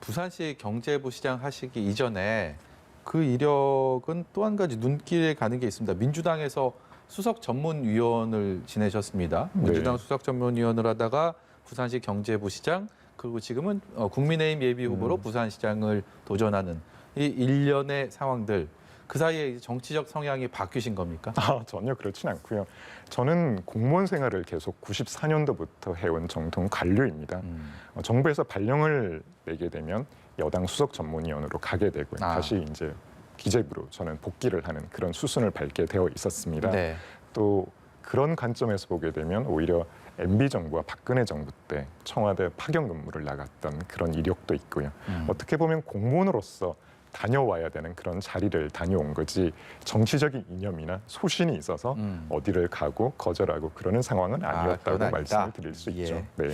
부산시 경제부 시장 하시기 이전에 그 이력은 또 한 가지 눈길에 가는 게 있습니다. 민주당에서 수석 전문위원을 지내셨습니다. 네. 민주당 수석 전문위원을 하다가 부산시 경제부 시장 그리고 지금은 어, 국민의힘 예비 후보로 음. 부산시장을 도전하는 이 일련의 상황들 그 사이에 이제 정치적 성향이 바뀌신 겁니까? 아, 전혀 그렇진 않고요. 저는 공무원 생활을 계속 94년도부터 해온 정통 관료입니다. 음. 어, 정부에서 발령을 내게 되면 여당 수석 전문위원으로 가게 되고요. 아. 다시 이제 기재부로 저는 복귀를 하는 그런 수순을 밟게 되어 있었습니다. 네. 또 그런 관점에서 보게 되면 오히려 MB 정부와 박근혜 정부 때 청와대 파견 근무를 나갔던 그런 이력도 있고요. 음. 어떻게 보면 공무원으로서 다녀와야 되는 그런 자리를 다녀온 거지 정치적인 이념이나 소신이 있어서 음. 어디를 가고 거절하고 그러는 상황은 아, 아니었다고 그건 아니다. 말씀을 드릴 수 예. 있죠. 네.